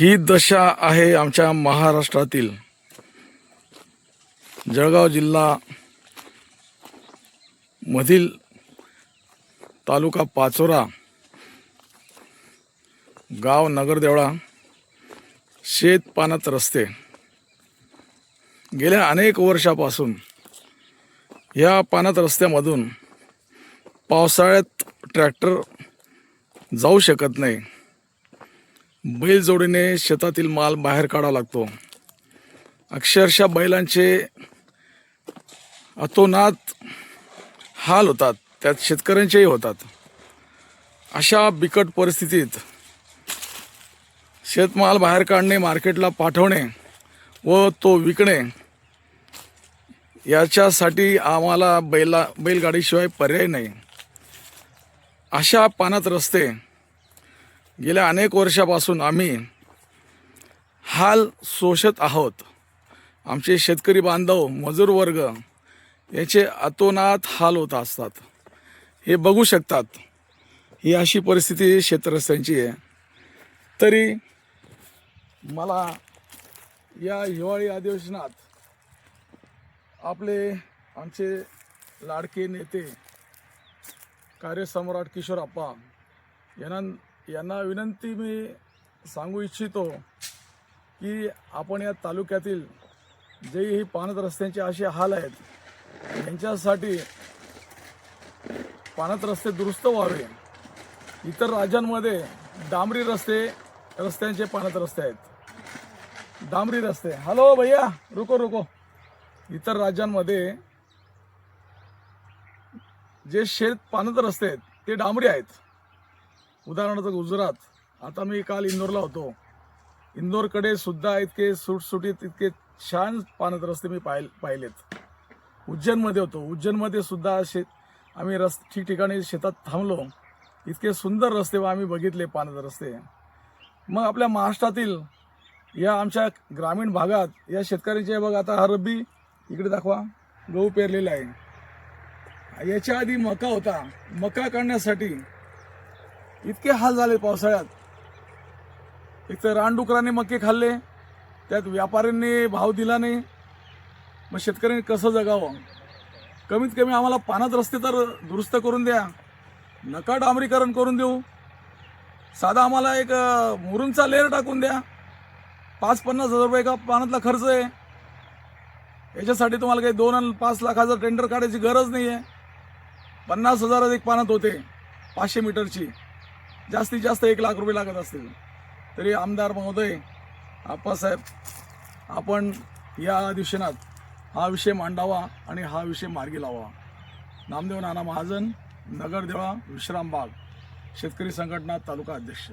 ही दशा आहे आमच्या महाराष्ट्रातील. जळगाव जिल्हा मधील तालुका पाचोरा गाव नगरदेवळा शेत रस्ते. गेल्या अनेक वर्षापासून या पानात रस्त्यामधून पावसाळ्यात ट्रॅक्टर जाऊ शकत नाही. बैलजोडीने शेतातील माल बाहेर काढावा लागतो. अक्षरशः बैलांचे अतोनात हाल होतात त्यात शेतकऱ्यांचेही होतात. अशा बिकट परिस्थितीत शेतमाल बाहेर काढणे मार्केटला पाठवणे व तो विकणे याच्यासाठी आम्हाला बैला बैलगाडीशिवाय पर्याय नाही. अशा पाण्यात रस्ते गेल्या अनेक वर्षापासून आम्ही हाल सोशत आहोत. आमचे शेतकरी बांधव मजूर वर्ग याचे अतोनात हाल होत असतात. हे बघू शकतात. ही अशी परिस्थिती शेतरस्त्यांची आहे. तरी मला या हिवाळी अधिवेशनात आपले आमचे लाडके नेते कार्यसम्राट किशोर अप्पा यांना यांना विनंती मी सांगू इच्छितो की आपण या तालुक्यातील जे ही पाणत रस्त्यांचे असे हाल आहेत यांच्यासाठी पाणत रस्ते दुरुस्त व्हावे. इतर राज्यांमध्ये डांबरी रस्ते रस्त्यांचे पाण्यात रस्ते आहेत. डांबरी रस्ते. हॅलो भैया रुको रुको. इतर राज्यांमध्ये जे शेत पाण्यात रस्ते आहेत ते डांबरी आहेत. उदाहरणार्थ गुजरात. आता मी काल इंदोरला होतो. इंदोरकडे सुद्धा इतके सुटसुटीत इतके छान पाण्यात रस्ते मी पाहि पाहिलेत. उज्जैनमध्ये होतो. उज्जैनमध्ये सुद्धा शेत आम्ही रस ठिकठिकाणी शेतात थांबलो. इतके सुंदर रस्ते आम्ही बघितले पाण्यात रस्ते. मग आपल्या महाराष्ट्रातील या आमच्या ग्रामीण भागात या शेतकऱ्यांचे बघ आता हा रब्बी इकडे दाखवा. गहू पेरलेला आहे. याच्या आधी मका होता. मका काढण्यासाठी इतके हाल झाले पावसाळ्यात. एक तर रानडुकराने मक्के खाल्ले त्यात व्यापाऱ्यांनी भाव दिला नाही मग शेतकऱ्यांनी कसं जगावं? कमीत कमी आम्हाला पानात रस्ते तर दुरुस्त करून द्या नका डांबरीकरण करून देऊ. साधा आम्हाला एक मुरूंचा मुरुमचा लेअर टाकून द्या. पाच पन्नास हजार रुपये का पानातला खर्च आहे. याच्यासाठी तुम्हाला काही दोन आणि पाच लाखाचं टेंडर काढायची गरज नाही आहे पन्नास हजार एक पानात होते पाचशे मीटरची. जास्तीत जास्त एक लाख रुपये लागत असतील. तरी आमदार महोदय आप्पासाहेब आपण या अधिवेशनात हा विषय मांडावा आणि हा विषय मार्गी लावा नामदेव नाना महाजन नगरदेवा विश्रामबाग शेतकरी संघटना तालुका अध्यक्ष.